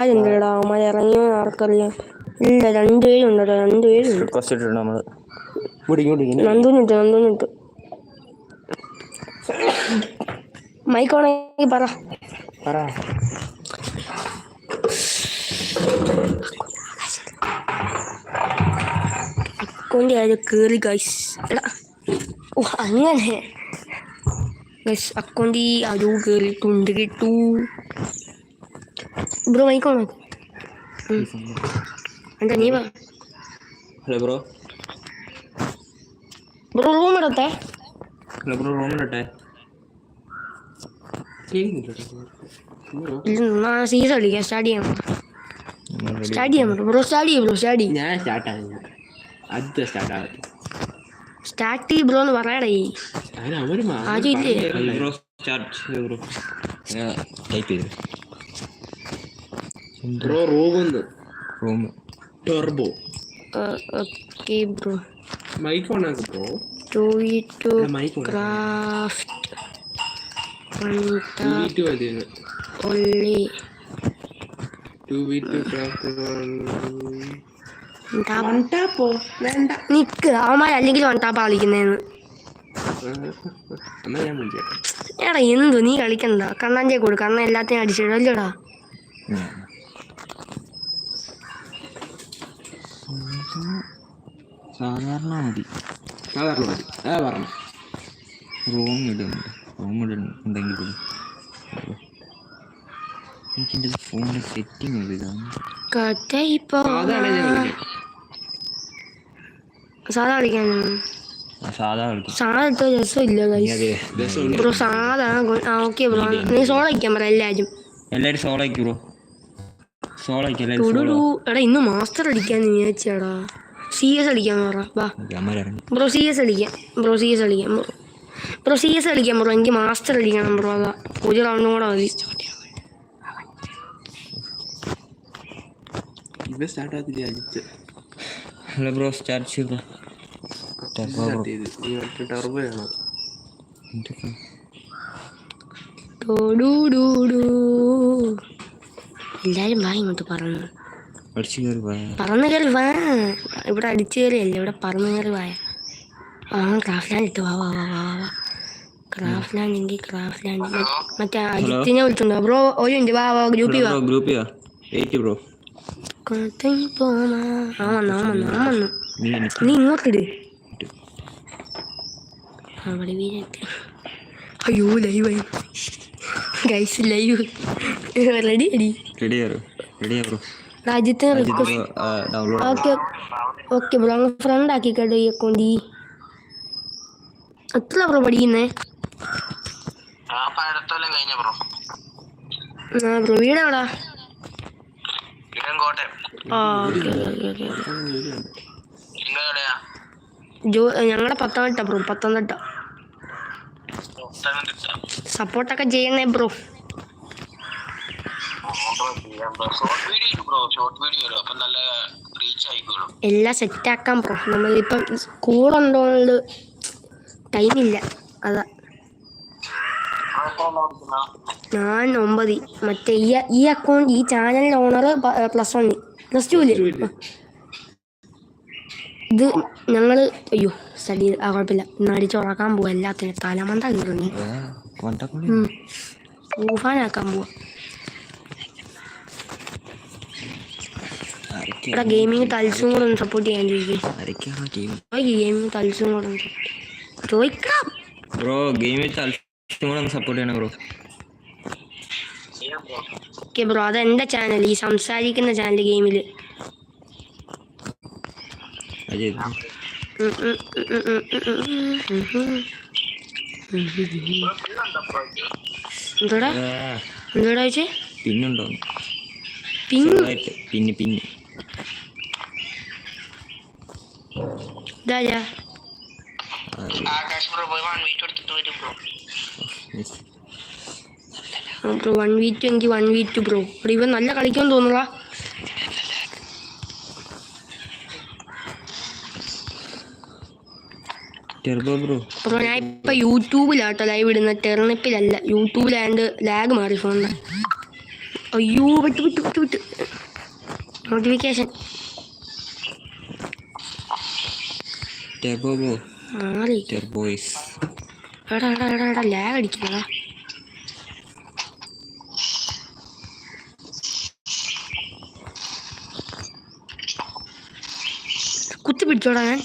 ആരുണ്ടടാ അവന്മാർ ഇറങ്ങിയോ ആർക്കറിയാം. ഇല്ല രണ്ടുപേരുണ്ടോ രണ്ടുപേരുണ്ട് റിക്വസ്റ്റ് ഇട്ടിട്ടുണ്ട് നമ്മൾ. നന്ദുനിട്ട് നന്ദുനിട്ട് മൈക്കോണെങ്കിൽ പറ. പറ. അക്കൗണ്ട് ആയത് കേറി ഗൈസ് എടാ. ഓ അങ്ങനെ. ഗൈസ് അക്കൗണ്ട് കേറി കേറിയിട്ടുണ്ട് കേട്ടു. ബ്രോ മൈക്കോണോ എന്താ നീ വാ ഹലോ ബ്രോ ബ്രോ റൂം എടുത്തേ ഹലോ ബ്രോ റൂമിലിട്ടെ ഇല്ല സീസൺ കളിക്കാം സ്റ്റാർട്ട് ചെയ്യാം സ്റ്റാർട്ട് പറ്റും ബ്രോ സ്റ്റാർട്ട് ചെയ്യും ബ്രോ സ്റ്റാർട്ട് ചെയ്യും ഞാൻ സ്റ്റാർട്ടാണ് ഞാൻ ആദ്യത്തെ സ്റ്റാർട്ടാണ് സ്റ്റാർട്ട് ചെയ്യും ബ്രോ എന്ന് പറയടേ ആരും ഇല്ലേ? ബ്രോ സ്റ്റാർട്ട് ബ്രോ ടൈപ്പ് ചെയ്തു ബ്രോ ഉണ്ട്. Room. Turbo okay bro. Mike on ആക്ക് bro two two. Craft two B two മതിയെന്ന് only two B two craft Tapo നിക്ക്. അവന്മാർ അല്ലെങ്കിൽ വണ്ടാപ്പാ കളിക്കുന്നേന്ന്. ഞാൻ വിളിക്കാം എടാ എന്തു? നീ കളിക്കണ്ട. കണ്ണാഞ്ചേ കൊടു കണ്ണ എല്ലാത്തിനും അടിച്ചിടല്ലോടാ സാധാരണ മതി സാധാരണ മതി ആ പറഞ്ഞു. റൂം ഇടുന്നുണ്ട്. റൂം ഇടുന്നുണ്ടെങ്കിൽ പോലും. എനിക്കെന്റെ ഫോണിന്റെ സെറ്റിംഗ് ഇതാണ് സാധാ കളിക്കാൻ സാധാ കളിക്കും. സാധാ ഓക്കെ ബ്രോ നീ സോള കളിക്കാൻ പറ എല്ലാവരും സോളോ ബ്രോ. എടാ ഇന്ന് മാസ്റ്റർ അടിക്കാൻ വിചാരിച്ചാടാ. സി എസ് അടിക്കാൻ പറ. വാ. ബ്രോ സി എസ് അടിക്കാം. ബ്രോ സി എസ് അടിക്കാം. ബ്രോ ബ്രോ സി എസ് കളിക്കാം ബ്രോ. എനിക്ക് മാസ്റ്റർ അടിക്കണം ബ്രോ അതാ. ഒരു റൗണ്ടും കൂടെ മതി. ഹലോ ബ്രോ സ്റ്റാർട്ട് ചെയ്തു. സ്റ്റാർട്ട് ബ്രോ സ്റ്റാർട്ട് എല്ലാരും വാ ഇങ്ങോട്ട് പറന്ന് പറന്നു കയറി വാ. ഇവിടെ അടിച്ചു കയറിയല്ല ഇവിടെ പറന്ന് കയറി വായ ആ ക്രാഫ്റ്റ് ലാൻഡ് ഇട്ട് വാ വാ വാ വാ. ക്രാഫ്റ്റ് ലാൻഡ് എങ്കിൽ ക്രാഫ്റ്റ് ലാൻഡ് മറ്റേ അജിത്തിനെ വിളിച്ചിട്ടുണ്ടോ? ബ്രോ ഒരു മിനിറ്റ് വാ വാ ഗ്രൂപ്പിൽ വാ. ബ്രോ ഗ്രൂപ്പ് ചെയ്യാ എയ്റ്റ് ബ്രോ. കഥൈ പോമാ. ആ വന്നു ആ വന്നു ആ വന്നു. നീ ഇങ്ങോട്ടിട്. അവിടെ വീരത്തി അയ്യോ ലൈവ് ഗൈസ് ലൈവ് റെഡി അടി റെഡി ആരോ? റെഡി രാജ്യത്തെ ഓക്കെ ഓക്കെ ബ്രോ അങ്ങ് ഫ്രണ്ട് ആക്കി കേട്ടോ ഈ അക്കൗണ്ട് എത്ര ബ്രോ പഠിക്കുന്നേ? ആ ബ്രോ ജോ ഞങ്ങളുടെ പത്തനംതിട്ട ബ്രോ പത്തനംതിട്ട. സപ്പോർട്ടൊക്കെ ചെയ്യുന്നേ ബ്രോ. എല്ലാം സെറ്റാക്കാം ബ്രോ. നമ്മളിപ്പം സ്കൂളുണ്ടോണ്ട് ടൈമില്ല. അതാ. ഞാൻ ഒമ്പത്. മറ്റേ ഈ ഈ അക്കൗണ്ട് ഈ ചാനലിന്റെ owner plus one. Plus two ഇല്ലേ? ഇത് ഞങ്ങൾ അയ്യോ സലി ആ കുഴപ്പമില്ല. ഇന്ന് അടിച്ചുറക്കാൻ പോവാ എല്ലാത്തിനും തലമന്ത കീറുന്നു. ഊഫാനാക്കാൻ പോവാ. ഇവിടെ ഗെയിമിങ് തൽസും കൂടെ ഒന്ന് സപ്പോർട്ട് ചെയ്യാൻ ചോദിക്കും. ഗെയിമിങ് തൽസും കൂടെ ഒന്ന് ചോദിക്കാം. ബ്രോ ഗെയിമിങ് തൽസും കൂടെ ഒന്ന് സപ്പോർട്ട് ചെയ്യണം ബ്രോ. ഓക്കെ ബ്രോ അത് എന്റെ ചാനൽ ഈ സംസാരിക്കുന്ന ചാനൽ ഗെയിമിൽ അത് എന്തോടാ? എന്തോടാ ചോദിച്ചേ പിന്നുണ്ടോ? പിന്നെ പിന്നെ പിന്ന്. ആകാശ് ബ്രോ പോയി വൺ വീറ്റ് എടുത്തിട്ട് വരും bro. Bro one V two എനിക്ക് വൺ വീ ടു ബ്രോ. ഇവിടെ ഇവൻ നല്ല കളിക്കാൻ തോന്നുക ടെർബോ ബ്രോ ബ്രോ ഞാൻ ഇപ്പൊ യൂട്യൂബിലാട്ടോ ലൈവ് ഇടുന്ന ടെർണിപ്പിലല്ല യൂട്യൂബിലായത് ലാഗ് മാറി ഫോണിന്റെ അയ്യോ വിട്ട് വിട്ട് വിട്ട് വിട്ട്. നോട്ടിഫിക്കേഷൻ ലാഗ് അടിക്കുന്നതാ കുത്തി പിടിച്ചോടാ ഞാൻ.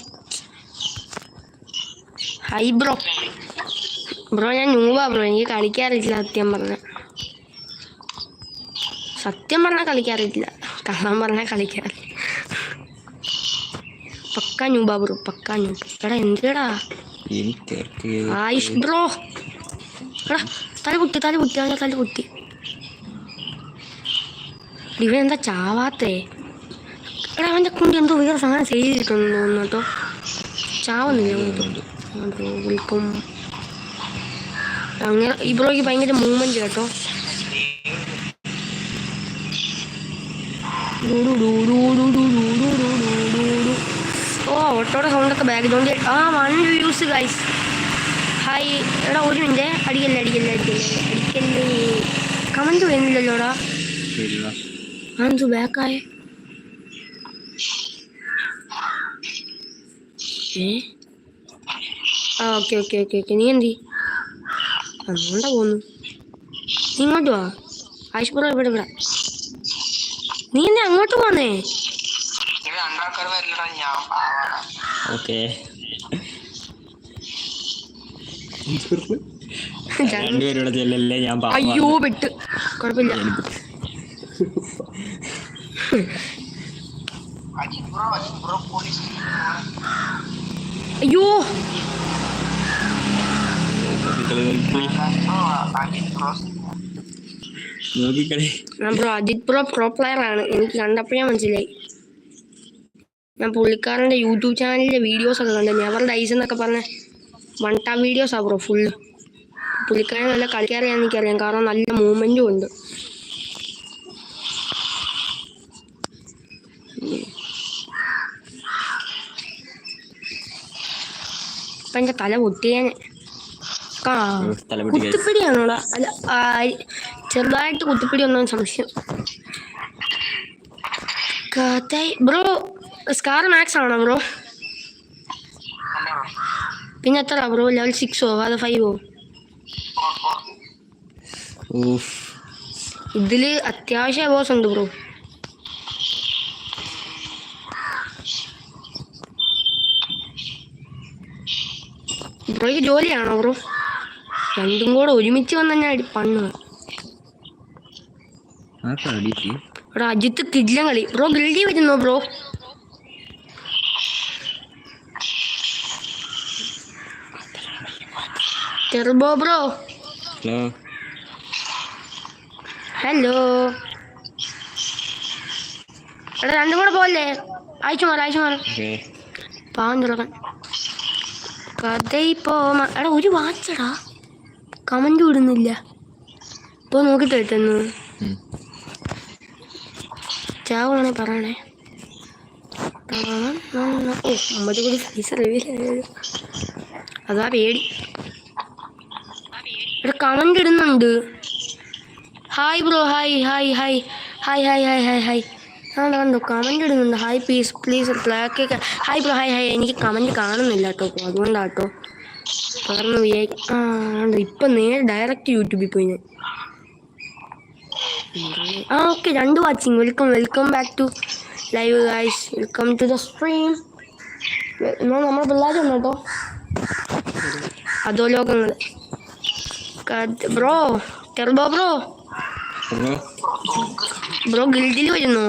ഹൈ ബ്രോ ബ്രോ ഞാൻ ന്യൂവാ ബ്രോ എനിക്ക് കളിക്കാറില്ല സത്യം പറഞ്ഞ. സത്യം പറഞ്ഞാൽ കളിക്കാറില്ല. കള്ളം പറഞ്ഞാൽ കളിക്കാറില്ല. പക്ക ന്യൂബാ ബ്രോ പക്ക ന്യൂടാ എടാ എന്തിടാ? ആയുഷ് ബ്രോ എടാ തല കുത്തി തല കുത്തി അവന്റെ തല കുത്തി ഇവൻ എന്താ ചാവാത്തേ? എടാ അവന്റെ കുണ്ടി എന്തോ വേറെ സാധനം ചെയ്തിട്ടുണ്ടെന്ന് തോന്നുന്നു കേട്ടോ ചാവുന്നില്ല ബ്രോ ഇപ്പം അങ്ങനെ ഈ ബ്രോയ്ക്ക് ഭയങ്കര മൂവ്മെന്റ് കേട്ടോ ഓ ഓട്ടോടെ സൗണ്ടൊക്കെ ബാക്ക്ഗ്രൗണ്ട് ആ വൺ വ്യൂസ് ഗൈസ് ഹായ് എടാ ഒരു മിനിറ്റ് അടിക്കല്ലേ അടിക്കല്ലേ അടിക്കല്ലേ അടിക്കല്ലേ കമന്റ് വരുന്നില്ലല്ലോടാ അതെന്തു ബാക്കായേ ഏ ആ ഓക്കെ ഓക്കെ ഓക്കെ ഓക്കെ. നീ എന്തി അങ്ങോട്ടാ പോന്നു. നീ ഇങ്ങോട്ട് വാ. ആയിഷ്പുറ ഇവിടെ ഇവിടെ. നീ എന്നെ അങ്ങോട്ട് പോന്നേ? ഓക്കെ. രണ്ടുപേരും ഇവിടെ ചെല്ലല്ലേ ഞാൻ അയ്യോ പെട്ട്. കുഴപ്പമില്ല ബ്രോ ബ്രോ പോലീസ് അയ്യോ. ബ്രോ ബ്രോ ഞാൻ bro Ajith pro pro player ആണ്. എനിക്ക് കണ്ടപ്പോഴേ മനസ്സിലായി. ഞാൻ പുള്ളിക്കാരന്റെ യൂട്യൂബ് ചാനലിലെ വീഡിയോസ് ഒക്കെ കണ്ടു. നെവർ ഡൈസ് എന്നൊക്കെ പറഞ്ഞ വൺ ടൈം വീഡിയോസാണ് ബ്രോ ഫുള്ള് പുള്ളിക്കാരൻ നല്ല കളിക്കാറിയാന്ന് എനിക്കറിയാം. കാരണം നല്ല മൂവ്മെന്റും ഉണ്ട്. ഇപ്പം എന്റെ തല പൊട്ടിയാൻ ആ തല പൊട്ടി കുത്തിപ്പിടിയാണോടാ. അല്ല ചെറുതായിട്ട് കുത്തിപ്പിടി ഒന്നും സംശയം. ബ്രോ സ്കാർ മാക്സ് ആണോ ബ്രോ? പിന്നെ എത്ര ബ്രോ? ലെവൽ സിക്സോ അതോ ഫൈവോ ഇതിൽ അത്യാവശ്യം ബോസ് ഉണ്ട് ബ്രോ. ബ്രോയ്ക്ക് ജോലിയാണോ ബ്രോ? രണ്ടും കൂടെ ഒരുമിച്ച് വന്ന ഞാൻ പണ്ണു അജിത്ത് കിഡ്ലം കളി ബ്രോ ഗിൽഡി വരുന്നോ ബ്രോ? Turbo bro? ഹലോ? എടാ രണ്ടും കൂടെ പോലെ അയച്ചു മാറ അയച്ചു മാറ പാവം തുറക്കാൻ. കഥ ഇപ്പോ മ- എടാ ഒരു വാച്ചടാ. കമന്റ് വിടുന്നില്ല ഇപ്പൊ നോക്കി തരുന്നു ചാവണേ പറയണേ. ഓ അമ്പത് കൂടി പൈസ അതാ പേടി. കമന്റ് ഇടുന്നുണ്ട്. Hi bro hi hi hi. Hi hi hi hi hi. ആ കണ്ടു കമന്റ് ഇടുന്നുണ്ട്. Hi please please black hi bro hi hi എനിക്ക് കമന്റ് കാണുന്നില്ല കേട്ടോ അതുകൊണ്ടാട്ടോ പറഞ്ഞു ആ. ഇപ്പം നേരെ ഡയറക്റ്റ് യൂട്യൂബിൽ പോയി ഞാൻ. ആ ഓക്കെ രണ്ട് watching welcome welcome back to live guys welcome to the stream എന്നാൽ നമ്മുടെ പിള്ളേർ ഉണ്ട് കേട്ടോ അതോ ലോകങ്ങൾ bro turbo bro bro bro ഗിൽഡിൽ വരുന്നു.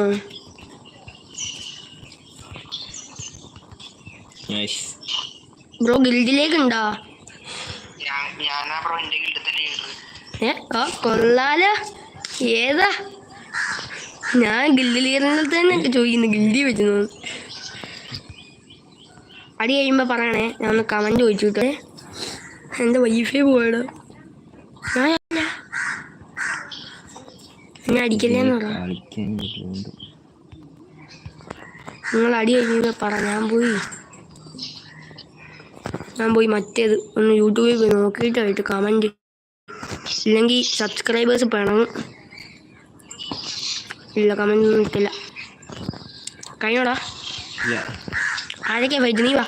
നൈസ് ബ്രോ ഗിൽഡിലേക്ക് ഉണ്ടോ ആ കൊള്ളാല. ഏതാ? ഞാൻ ഗിൽഡിലേറിനെ തന്നെ ചോദിക്കുന്നു ഗിൽഡി വെച്ചു അടി കഴിയുമ്പോ പറയണേ ഞാൻ ഒന്ന് കമന്റ് ചോദിച്ചു എന്റെ വൈഫൈ പോയത് ഞാൻ ഞാൻ നിങ്ങൾ അടി കഴിഞ്ഞ പറ ഞാൻ പോയി. ഞാൻ പോയി മറ്റേത് ഒന്ന് യൂട്യൂബിൽ പോയി നോക്കിയിട്ടായിട്ട് കമന്റ് ഇല്ലെങ്കിൽ സബ്സ്ക്രൈബേഴ്സ് പിണങ്ങും ഇല്ല കമന്റ് ഒന്നും ഇട്ടില്ല. കഴിഞ്ഞോടാ. ആരൊക്കെയാ ഫൈറ്റ് നീ വാ.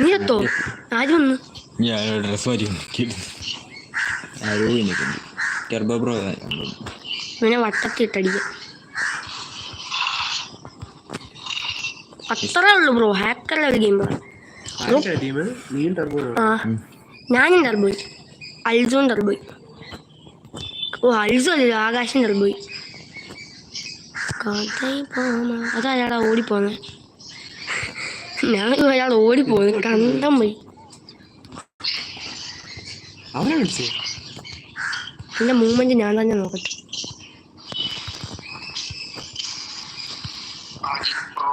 നീ എത്തോ? ആരും ഒന്ന് ഞാൻ ഡ്രസ് മാറ്റി ടെർബോ ബ്രോ ഇവനെ വട്ടത്തിട്ടടിക്കുക അത്രേ ഉള്ളൂ ബ്രോ. ഹാക്കറിലെ ഒരു ഗെയിം ബ്രോ ഞാനും ടർബോയ് അൽസോൺ ടർബോയ് ഓ അൽസോ അല്ലല്ലോ ആകാശം ടർബോയ് അതയാളാ ഓടിപ്പോന്നെ. ഞാൻ അയാൾ ഓടിപ്പോന്നു കണ്ടം പോയി. എന്റെ മൂവ്മെന്റ് ഞാൻ തന്നെ നോക്കട്ടെ Ajith bro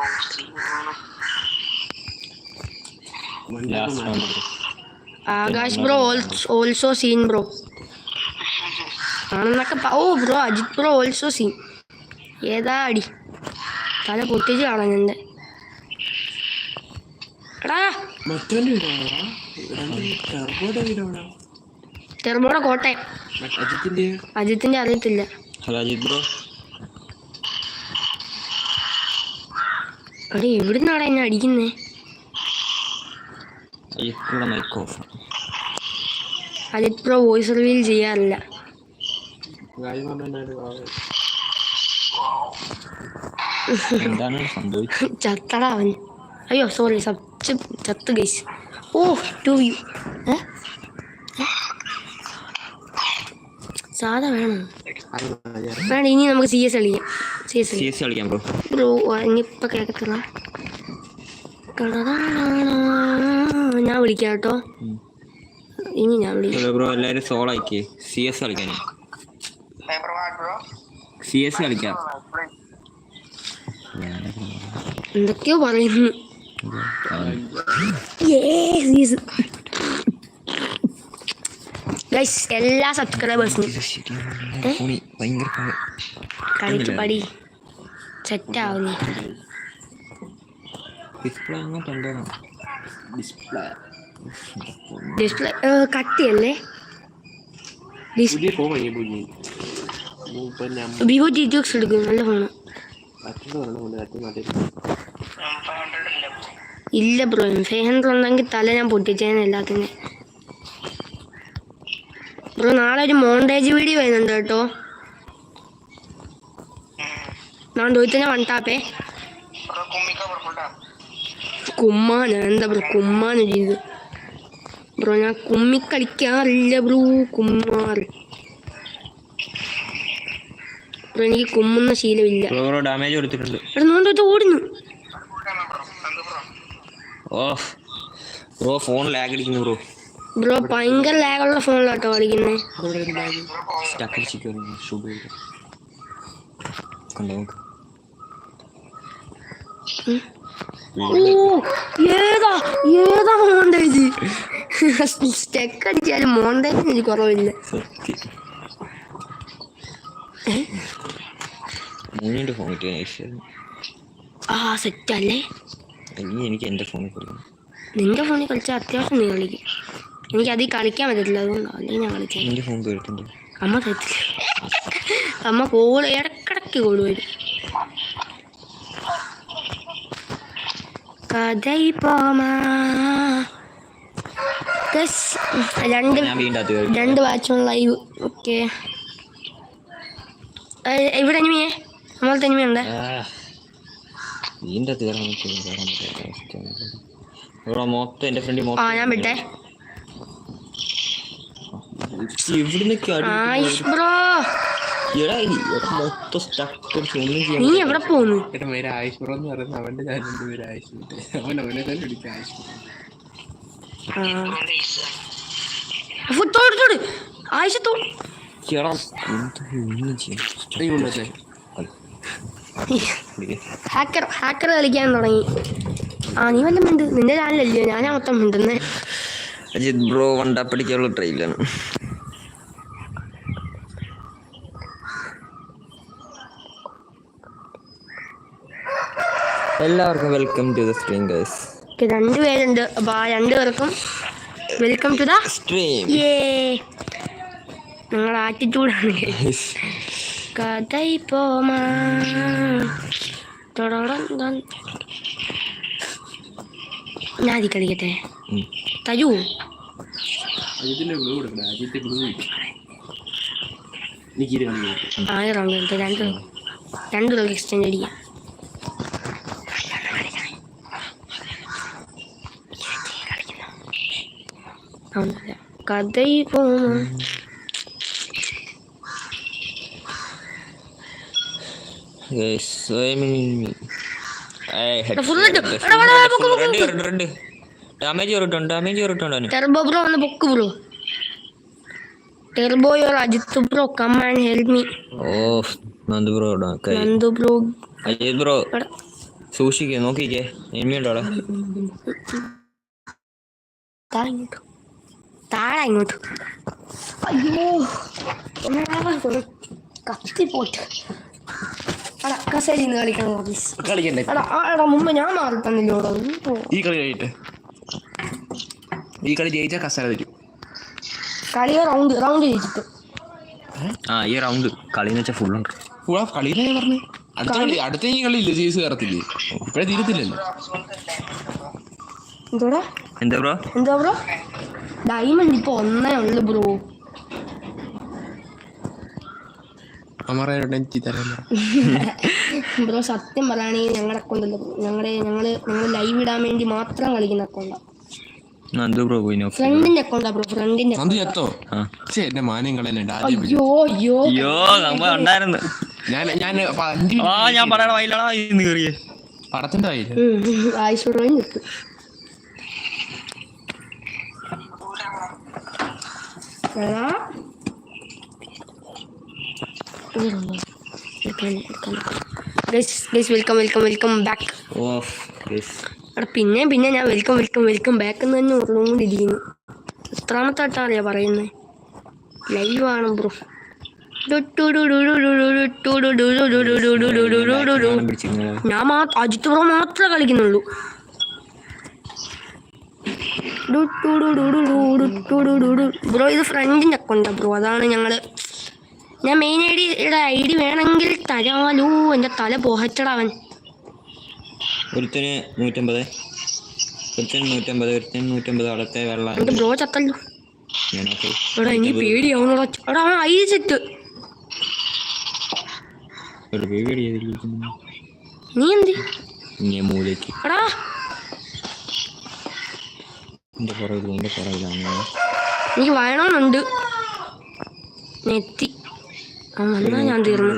last round Akash bro also scene bro ആണെന്നൊക്കെ പ- ഓ bro Ajith bro also scene ഏതാ അടി? തല പൊട്ടിച്ച് കാണാൻ എന്റെ എടാ. ടെർബോടെ കോട്ടയം അജിത്തിന്റെ അജിത്തിന്റെ അറിയത്തില്ല. എടാ എവിടുന്നാടാ എന്നെ അടിക്കുന്നേ? ബ്രോയുടെ mike off Ajith pro voice reveal ചെയ്യാറില്ല. എന്താണ് സംഭവിച്ചത്? ചത്തടാ അവൻ. അയ്യോ സോറി സച്ച് ചത്ത് ഗൈസ് ഓ ടു യു ഏ? ഏ? സാധാ വേണം. വേണം ഇനി നമുക്ക് സി എസ് കളിക്കാം. സി എസ് സി എസ് കളിക്കാം ബ്രോ ബ്രോ ഇനിയിപ്പോൾ കേൾക്കത്തില്ല. ഞാൻ വിളിക്കാം കേട്ടോ. ഇനി ഞാൻ വിളിക്കാം സോൾ ബ്രോ എല്ലാവരും സോൾ ആക്കിയേ സി എസ് കളിക്കാൻ. സി എസ് കളിക്കാം. എന്തൊക്കെയോ പറയുന്നു. ഗൈസ് എല്ലാ സബ്സ്ക്രൈബേഴ്സിനും കളിച്ച് പടി. സെറ്റാവുന്നേ ഡിസ്പ്ലേ അങ്ങോട്ട് ഡിസ്പ്ലേ ഡിസ്പ്ലേ കട്ടിയല്ലേ? വിവോ ജി എടുക്കും നല്ല ഫോണ് ഇല്ല ബ്രോ ഫൈവ് ഹൺഡ്രഡ് ഉണ്ടെങ്കിൽ തല ഞാൻ പൊട്ടിച്ചേനെ എല്ലാത്തിനെ. ബ്രോ നാളെ ഒരു മോണ്ടേജ് വീഡിയോ വരുന്നുണ്ട് കേട്ടോ. ഞാൻ ചോദിച്ചാൽ വൺ ടാപ്പേ കുമ്മാന. എന്താ ബ്രോ? കുമ്മാന ചെയ്ത്. ബ്രോ ഞാൻ കുമ്മി കളിക്കാറില്ല ബ്രോ. കുമ്മാർ ബ്രോ എനിക്ക് കുമ്മുന്ന ശീലമില്ല. ബ്രോ ഡാമേജ് കൊടുത്തിട്ടുണ്ട്. എടാ ഓടുന്നു. ഓ ബ്രോ ഫോൺ ലാഗ് അടിക്കുന്നു ബ്രോ. ബ്രോ ഭയങ്കര ലാഗുള്ള ഫോണിലാട്ടോ കളിക്കുന്നത് സ്റ്റക്ക് ഏതാ ഏതാ മോണ്ടേജ് സ്റ്റെക്ക് അടിച്ചാലും മോണ്ടേജ് എനിക്ക് കുറവില്ല. സത്യം ഫോൺ ആ സെറ്റ് അല്ലേ? എനിക്ക് എന്റെ ഫോണിൽ കൊടുക്കണം നിന്റെ ഫോണിൽ കളിച്ചാൽ അത്യാവശ്യം നീ കളിക്കും. എനിക്ക് അതിൽ കളിക്കാൻ പറ്റത്തില്ല അതുകൊണ്ടാണ് അല്ലെങ്കിൽ ഞാൻ കളിച്ചേ? എന്റെ ഫോൺ കേട്ടിട്ടുണ്ട് അമ്മ തരത്തില്ല. അമ്മ കോൾ ഇടക്കിടക്ക് കോൾ വരും. കഥയിപ്പോമാ Guys, രണ്ട്. രണ്ട് വാച്ചും ലൈവ് ഓക്കെ ഇവിടെ അനിമയെ? നമ്മളത്തെ അനിമയുണ്ട് ആ, ഞാൻ വിട്ടെ. ബ്രോ നീ എവിടെ പോന്നു? എന്റെ പേര് ആയുഷ്പുറം എന്ന് പറയുന്നത് അവന്റെ ചാനലിന്റെ പേര് ആയുഷ് അവൻ അവനെ തന്നെ വിളിക്കുക ആയുഷ്പുറം ഹാക്കർ ഹാക്കർ കളിക്കാൻ തുടങ്ങി. ആ നീ വല്ല മിണ്ട് നിന്റെ ചാനലല്ലേ? ഞാനാ മൊത്തം മിണ്ടുന്നേ. അജിത് ബ്രോ വണ്ടാപ്പടിക്കാനുള്ള ട്രെയിലാണ് എല്ലാവർക്കും welcome to the stream guys okay രണ്ടുപേരുണ്ട്. അപ്പൊ ആ രണ്ടുപേർക്കും വെൽക്കം ടു ദ സ്ട്രീം നിങ്ങൾ നിങ്ങളുടെ ആറ്റിറ്റ്യൂഡാണ് കഥയി പോമാ. ഞാൻ അതി കളിക്കട്ടെ. തരൂ. രണ്ട് ഗ്ലൂ എക്സ്ചേഞ്ച് അജിന്റെ ഗ്ലൂ എനിക്ക് ഇരു കളി കളിക്കാം. ആറ് റൗണ്ട് ഉണ്ട് രണ്ട് രണ്ട് റൗണ്ട് എക്സ്റ്റെൻഡ് അടിക്കാം ഒന്നുമില്ല. കഥൈ പോമാ Guys, I mean- ഏയ്, head full ഇട്ടു. full എടാ, എടാ, full പൊക്ക്, രണ്ട് രണ്ട് രണ്ട് ഡാമേജ് കയറിട്ടുണ്ട് ഡാമേജ് കയറിട്ടുണ്ട് അവന്. ടെർബോ ബ്രോ ഒന്ന് book bro turbo your Ajith bro come and help me oh Nandu bro Nandu bro Ajith bro സൂക്ഷിക്കേ നോക്കിക്കേ. എനിമിയുണ്ടോ അവിടെ താഴെ ഇങ്ങോട്ട് താഴെ ഇങ്ങോട്ട് അയ്യോ കൊണ്ട് കത്തി പോയിട്ട്. കളിക്കണം കളിക്കണ്ടേ? മുമ്പ് ഞാൻ മാറി തന്നില്ലോടാ ഈ കളി കഴിയട്ടെ ഈ കളി ജയിച്ചാൽ കസര തരും കളിയോ റൗണ്ട് റൗണ്ട് ജയിച്ചിട്ട്. ആ ഈ റൗണ്ട് വെച്ചാൽ ഫുൾ ഉണ്ട്. ഫുൾ ഓഫ് കളിയിലേ പറഞ്ഞു? അടുത്ത കളി അടുത്ത ഈ കളി ഇല്ല ജയിസ് കയറത്തില്ലേ? ഇപ്പഴേ തീരത്തില്ലല്ലോ. എന്തോടാ? എന്താ ബ്രോ എന്താ ബ്രോ ഡയമണ്ട് ഇപ്പൊ ഒന്നേ ഉള്ളു ബ്രോ. ബ്രോ സത്യം പറയുകയാണെങ്കിൽ ഞങ്ങളുടെ അക്കൗണ്ടല്ല ഞങ്ങളുടെ ഞങ്ങൾ ഞങ്ങൾ ലൈവ് ഇടാൻ വേണ്ടി മാത്രം കളിക്കുന്ന അക്കൗണ്ടാ. ഫ്രണ്ടിന്റെ അക്കൗണ്ടാ ബ്രോ ഫ്രണ്ടിന്റെ. അയ്യോ അയ്യോ. അയ്യോ ഉണ്ടായിരുന്നു. ഞാൻ ഞാൻ ആ ഞാൻ പറയണ വയലാണോ പടത്തിന്റെ കയ്യിൽ ആയിഷോടോയും കിട്ടും. Welcome back. ഓ യെസ് എടാ പിന്നെ പിന്നെ ഞാൻ വെൽക്കം വെൽക്കം വെൽക്കം ബാക്ക് എന്ന് തന്നെ ഓർന്നുകൊണ്ടിരിക്കുന്നു എത്രാമത്തെ വട്ടം അറിയാ പറയുന്നത് ലൈവ് ആണ് ബ്രോ ഞാൻ അജിത് ബ്രോ മാത്രമേ കളിക്കുന്നുള്ളൂ ബ്രോ ഇത് ഫ്രണ്ടിന്റെ അക്കൗണ്ടാ ബ്രോ. അതാണ് ഞങ്ങൾ ഞാൻ മെയിൻ ഐ ഡിയുടെ ഐ ഡി വേണമെങ്കിൽ തരാലോ. എന്റെ തല പോഹച്ചടാവൻ ഒരുത്തന് നൂറ്റമ്പത്. ഒരുത്തന് നൂറ്റമ്പത് ഒരുത്തന് നൂറ്റമ്പത് അവിടത്തെ വെള്ള എന്റെ ബ്രോ ചത്തല്ലോ. എടാ എനിക്ക് പേടിയാവുന്നടാ എടാ അവൻ ഐ പേടി നീ എന്ത്? എടാ എന്റെ പുറകിൽ എന്റെ പുറകിലാണ് എനിക്ക് വയണമെന്നുണ്ട് നെത്തി വന്നാ ഞാൻ തീർന്നു.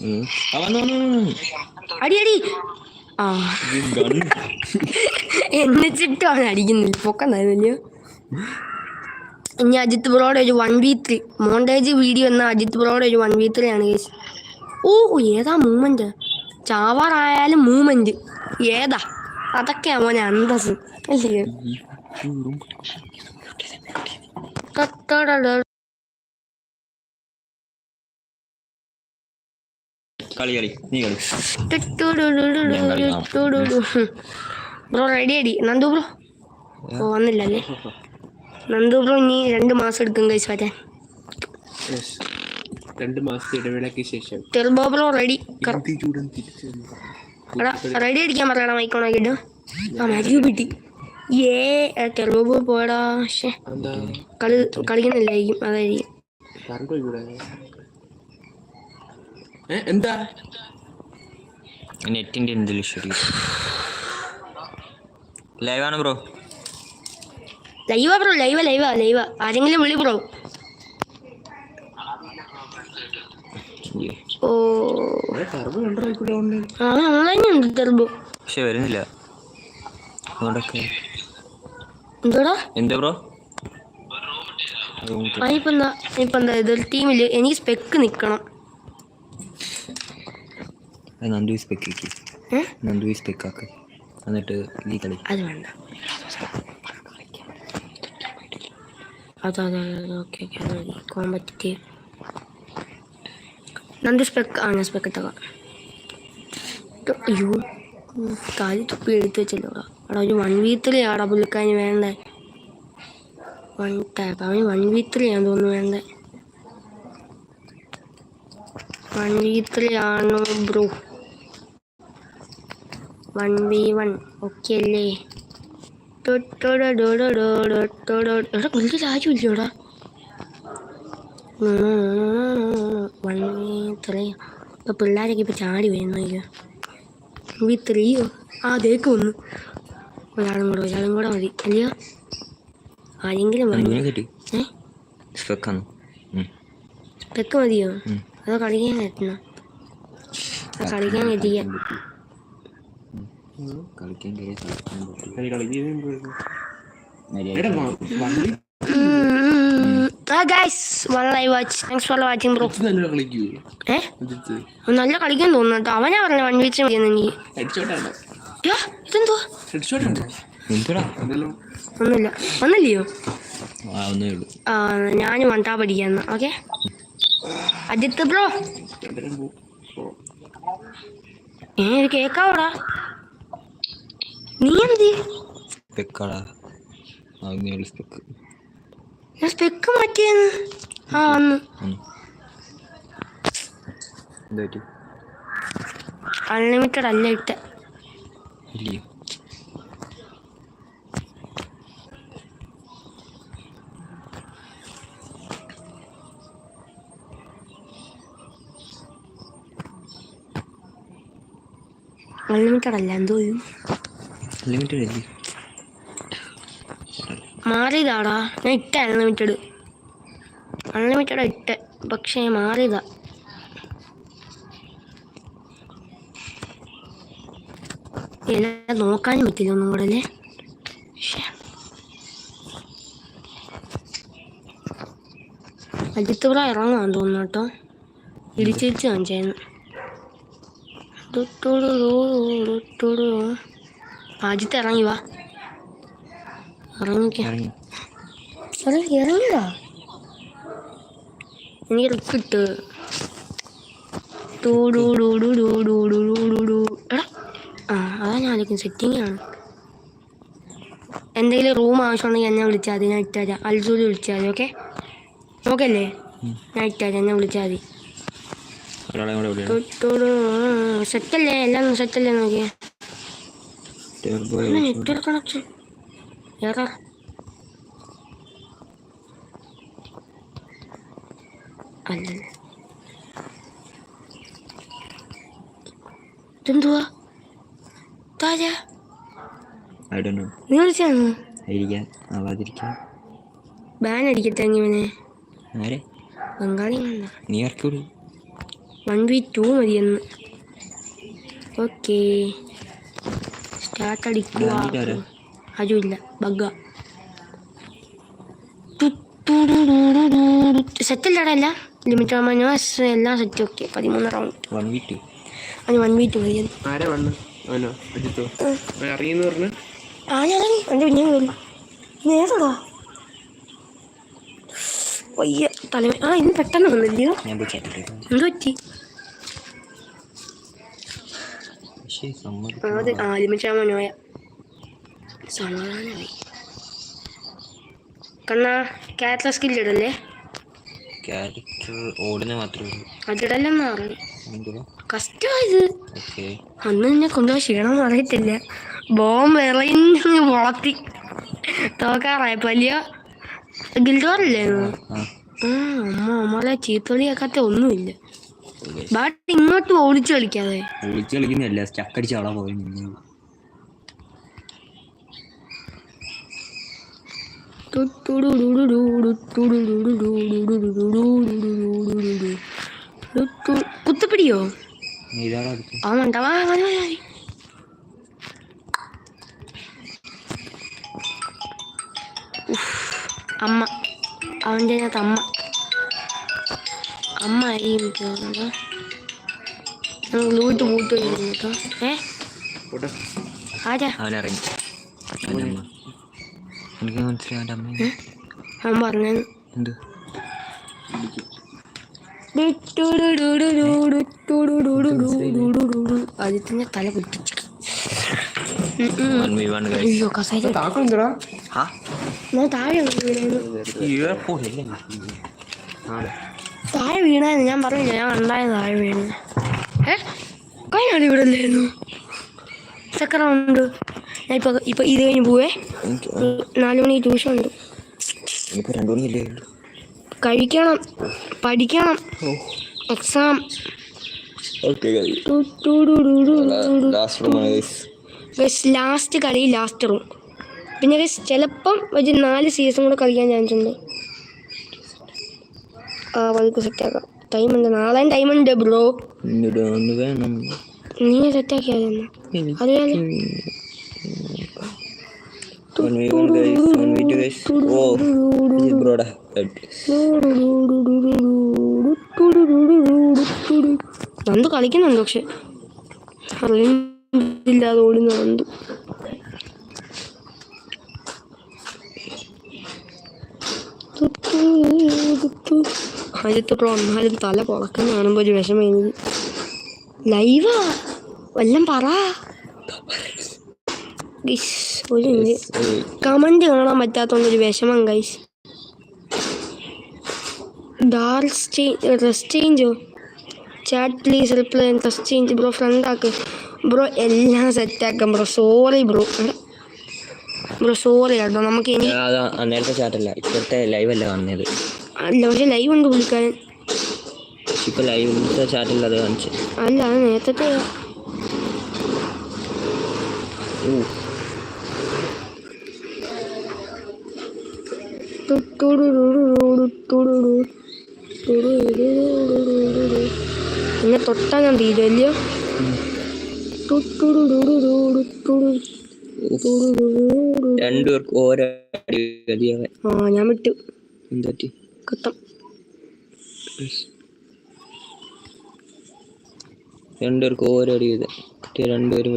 ആ. അടി അടി. ആ. എന്നിച്ചിട്ടും അവൻ അടിക്കുന്നില്ല. പൊക്കണ്ടായിരുന്നില്ലയോ ഇനി അജിത് ബ്രോയുടെ ഒരു one V three montage video എന്ന അജിത് ബ്രോയുടെ ഒരു വൺ വി ത്രീ ആണ് കേസ് ഓ ഏതാ മൂമെന്റ് ചാവാറായാലും മൂമെന്റ് ഏതാ? അതൊക്കെയാ മോനെ അന്തസ് അല്ലേ. കളി കളി. നീ കളി ബ്രോ റെഡി അടി നന്ദു ബ്രോ. ഓ വന്നില്ലല്ലേ? നന്ദു ബ്രോ ഇനി രണ്ട് മാസം എടുക്കും കഴിച്ച് വരാൻ. രണ്ട് മാസത്തെ ഇടവേളയ്ക്ക് ശേഷം. ടെർബോ ബ്രോ റെഡി റെഡി അടിക്കാൻ പറയണം മൈക്കോണാക്കിട്ട് ആ മാത്യു കിട്ടി ഏ ടെർബോ പോടാ പോയടാ. പക്ഷേ കളി കളിക്കുന്നില്ലായിരിക്കും അതായിരിക്കും. എന്താ? നെറ്റിന്റെ എന്തെങ്കിലും ശരി ലൈവാണ് ബ്രോ ലൈവാ ബ്രോ ലൈവാ ലൈവാ ലൈവാ ആരെങ്കിലും വിളി ബ്രോ ഓ. ആ ഓൺലൈനുണ്ട് ടെർബോ പക്ഷെ വരുന്നില്ല. അതുകൊണ്ടൊക്കെ എന്തോടാ? എന്താ ബ്രോ? ആ ഇപ്പൊ എന്താ ഇപ്പൊ എന്താ ഇത് ടീമിൽ എനിക്ക് സ്പെക്ക് നിക്കണം. നന്ദു സ്പെക്ക് നന്ദു എന്നിട്ട് നീ കളി. അത് വേണ്ട. അതെ അതെ അതെ ഓക്കെ ഓക്കെ കോമ്പറ്റീവ് നന്ദി സ്പെക്ക് ആ ഞാൻ സ്പെക്ക് ഇട്ടേക്കാം. അയ്യോ കാലി തുപ്പി എടുത്ത് വെച്ചല്ലോ എടാ ഒരു വൺ വി ത്രീ ആടാ പുള്ളിക്കാന് വേണ്ടേ? വൺ ടാപ്പ് അവന് വൺ വി ത്രീ ആണ് തോന്നുന്നു വേണ്ടേ വൺ വി ത്രീ ആണോ bro one V one okay അല്ലേ എടാ? വൺ വി ത്രീ ഇപ്പൊ പിള്ളേരൊക്കെ ഇപ്പൊ ചാടി വരുന്നു വി ത്രീയോ ആ അതേക്ക് വന്നു. ഒരാളും കൂടെ ഒരാളും കൂടെ മതി. അല്ലയോ? ആരെങ്കിലും സ്പെക്ക് മതിയോ? അതോ കളിക്കാൻ എത്തണം ആ കളിക്കാൻ എത്തിക്കാൻ കളിക്കാൻ നല്ല കളിക്കാൻ തോന്നുന്നു അവനാ പറഞ്ഞ വൺ വീച്ച് മതിയെന്ന് എനിക്ക്. ഇതെന്തോ ഒന്നുമില്ല. ഒന്നല്ലയോ ആ ഉള്ളൂ. ആ ഞാനും വണ്ടാ പഠിക്കാന്ന്. ഓക്കെ? അജിത്ത് ബ്രോ. ഏ ഇത് കേക്കാവോടാ? നീ എന്ത് ഞാൻ സ്പെക്ക് മാറ്റിയെന്ന്. ആ വന്നു. അൺലിമിറ്റഡ് അല്ല ഇട്ട. ഇല്ലയോ അൺലിമിറ്റഡ് അല്ല എന്തോ ഇത്? ലിമിറ്റഡ് അല്ലേ? മാറിയതാടാ. ഞാൻ ഇട്ട അൺലിമിറ്റഡ് അൺലിമിറ്റഡ് ഇട്ട. പക്ഷേ മാറിയതാ. എല്ലാം നോക്കാനും പറ്റില്ല ഒന്നും കൂടെ അല്ലേ. അജിത്ത് ഇവിടെ ഇറങ്ങാൻ തോന്നുന്നു കേട്ടോ. ഇടിച്ചിരിച്ച് കാണിച്ചായിരുന്നു അജിത്ത് ഇറങ്ങി വാ. ഇറങ്ങി. ഇറങ്ങി ഇറങ്ങിടാ എനിക്ക് റിപ്പിട്ട്. എടാ ആ അതാ ഞാൻ ആലോചിക്കും സെറ്റിംഗ് ആണ്. എന്തെങ്കിലും റൂം ആവശ്യമുണ്ടെങ്കിൽ എന്നെ വിളിച്ചാൽ മതി. ഞാൻ ഇട്ടുതരാം അൽജൂലി വിളിച്ചാൽ മതി ഓക്കെ ഓക്കെ അല്ലേ ഞാൻ ഇട്ടുതരാം എന്നെ വിളിച്ചാൽ മതി. സെറ്റല്ലേ? എല്ലാം സെറ്റല്ലേ നോക്കിയേ? Network connection? ഏറാ അല്ല ഇതെന്തുവാ? താജാ ഐ ഡോ നോ വിളിച്ചാണ് ബാൻ അടിക്കട്ടെ ആരെ? ബംഗാളി വൺ വി ടു മതിയെന്ന്. ഓക്കെ സ്റ്റാർട്ട് അടിക്കുക? അതുമില്ല ബഗ്ഗ ലിമിറ്റ് എല്ലാം? സെറ്റ് ഓക്കെ പതിമൂന്ന് റൗണ്ട് വൺ വി ടു അത് വൺ വീറ്റ് മതിയെന്ന്. ആരെ വണ്ണ് അജിത്തോ. അറിയുന്നു പറഞ്ഞു. ആ എന്റെ നേരടാ വയ്യ ഇന്ന് പെട്ടെന്ന് വന്നില്ലയോ? ഞാൻ പോയി ചാറ്റിട്ട് എന്ത് പറ്റി? അത് മനോയ സമാധാനമായി. കണ്ണാ ക്യാരക്ടർ സ്കിൽ ഇടല്ലേ? ക്യാരക്ടർ ഓടുന്ന മാത്രമേ ഉള്ളൂ. അതിടല്ലെന്നാ പറഞ്ഞു. എന്തുവാ? കഷ്ടമായത് അന്ന് നിന്നെ കൊണ്ടുപോയി ക്ഷീണം അറിയത്തില്ല ബോം എറിഞ്ഞ് വളർത്തി തോക്കാറായ വലിയ ഗിൽഡോറല്ലേ ആ അമ്മ അമ്മ നമ്മളെ ചീത്തളിയാക്കാത്ത ഒന്നുമില്ല ബാട്ട് ഇങ്ങോട്ട് ഓടിച്ചു കളിക്കാതെ ഓടിച്ചു കളിക്കുന്നില്ല സ്റ്റക്കടിച്ച് അവിടെ പോയി കുത്തുപിടിയോ വേണ്ട വാ മതി മതി അമ്മ അവന്റെ അതിനകത്ത് അമ്മ അമ്മ ആയിരിക്കും മിക്കവാറും കേട്ടോ ഞങ്ങൾ ലൂട്ട് പൂട്ട് വരുന്നു കേട്ടോ ഏ ആരാ അവനിറങ്ങി എനിക്ക് മനസ്സിലായി അവന്റെ അമ്മ അവൻ പറഞ്ഞു എന്ത് ആദ്യത്തിന്റെ തല ഞാൻ താഴെ വീണായിരുന്നു ഞാൻ പറഞ്ഞു ഞാൻ ഉണ്ടായത് താഴെ വീണ് ഏ കഴിഞ്ഞാൽ ഇവിടെ അല്ലായിരുന്നു ചക്രമുണ്ട് ഞാൻ ഇപ്പൊ ഇപ്പൊ ഇത് കഴിഞ്ഞ് പോവേ നാല് മണിക്ക് ട്യൂഷൻ ഉണ്ട് കഴിക്കണം പഠിക്കണം എക്സാം ലാസ്റ്റ് കളി. ലാസ്റ്റ് റൂം പിന്നെ ചിലപ്പം ഒരു നാല് സീസൺ കൂടെ കളിക്കാൻ ചാൻസ് ഉണ്ട്. ആ വഴിക്ക് സെറ്റ് ആക്കാം. ടൈം ഉണ്ട്. നാളെ ടൈം ഉണ്ട് ബ്രോ നീ സെറ്റാക്കിയാലെന്നാ അറിയാലോ 1v1 കളിക്കുന്നുണ്ട് പക്ഷെ. അറിയില്ലാതെ ഓടുന്ന നന്ദു ആദ്യത്തെ ഒന്നാലും തല പുറക്കം കാണുമ്പോ ഒരു വിഷമം ലൈവാ? വല്ലം പറ. ഗിഷ് ഒരു കമന്റ് കാണാൻ പറ്റാത്തോണ്ട് ഒരു വിഷമം guys dark dress ചേഞ്ചോ chat please reply dress change bro friend ആക്ക്. ബ്രോ എല്ലാം സെറ്റ് സെറ്റാക്കാം bro sorry bro bro sorry കേട്ടോ നമുക്ക് ഇനി നേരത്തെ ചാറ്റല്ല ഇപ്പോഴത്തെ ലൈവ് അല്ല കാണുന്നത്. അല്ല പക്ഷെ ലൈവ് ഉണ്ട് വിളിക്കാൻ ഇപ്പൊ ലൈവിലത്തെ ചാറ്റല്ല അത് കാണിച്ചു. അല്ല അത് നേരത്തെ എന്നെ തൊട്ടാ ഞാൻ തീരുമല്ലയോ രണ്ടുപേർക്ക് ഓരോ ആ ഞാൻ വിട്ടു. എന്തൊറ്റി കത്തം. രണ്ടുപേർക്ക് ഓരോ അടി കിട്ടിയ രണ്ടുപേരും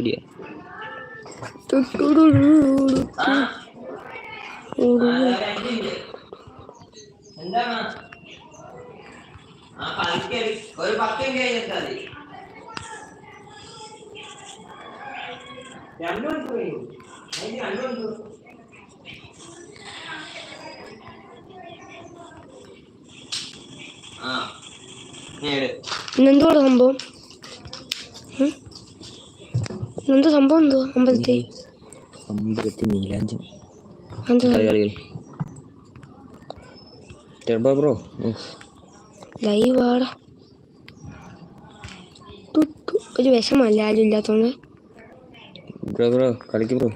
എന്താണ്? ആ പതുക്കെ ഒരു പക്കം കഴിഞ്ഞിട്ട് മതി. രണ്ടു സംഭവം? എന്തോ സംഭവം എന്തോ അമ്പലത്തിൽ? അമ്പലത്തിൽ നീലാഞ്ചം കളികളിൽ. ചെറുപ്പ ബ്രോ ലൈവാടാ ഒരു വിഷമല്ല ആരും ഇല്ലാത്തോണ്ട് ബ്രോ ബ്രോ കളിക്ക് ബ്രോ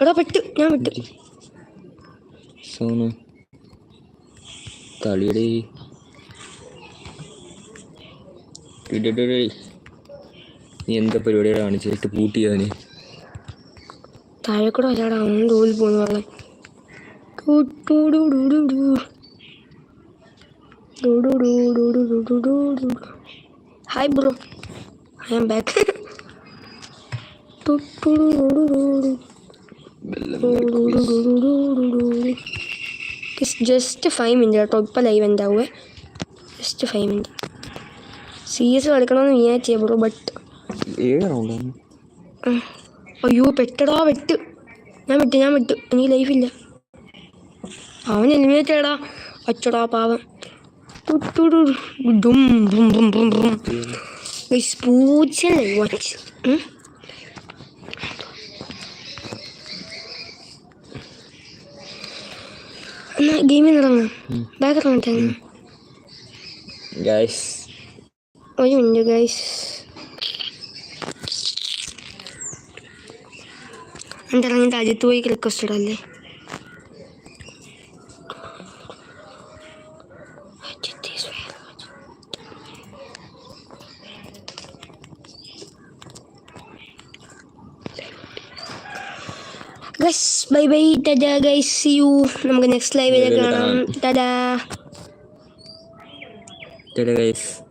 എടാ പെട്ടു ഞാൻ പെട്ടു സോണ കളിയുടെ നീ എന്താ പരിപാടിയാണ് കാണിച്ചിട്ട് പൂട്ടിയവന് താഴെ കൂടെ വരാടാ ഒന്നും തോന്നി പോന്നു വെള്ളം hi bro I am back just five minute കേട്ടോ ഇപ്പം live എന്താവുമേ just five minute C S കളിക്കണമെന്ന് വിചാരിച്ചേ ബ്രോ ബട്ട് ഏഴ് റൗണ്ട് റൗണ്ടാണ് അയ്യോ പെട്ടടാ വെട്ട്. ഞാൻ വിട്ടു ഞാൻ വിട്ടു. എനിക്ക് ലൈഫില്ല അവൻ എലിമിനേറ്റേടാ അച്ചടാ പാവൻ പൂച്ചല്ലേ വാച്ച് എന്നാ ഗെയിമിൽ നിറങ്ങാം ബാഗ് ഇറങ്ങട്ടെ. ഗൈസ് ഒരു minute guys antar lagi aja tuh ya klik kesurale guys bye bye dadah guys see you. nama next live ya dadah dadah guys.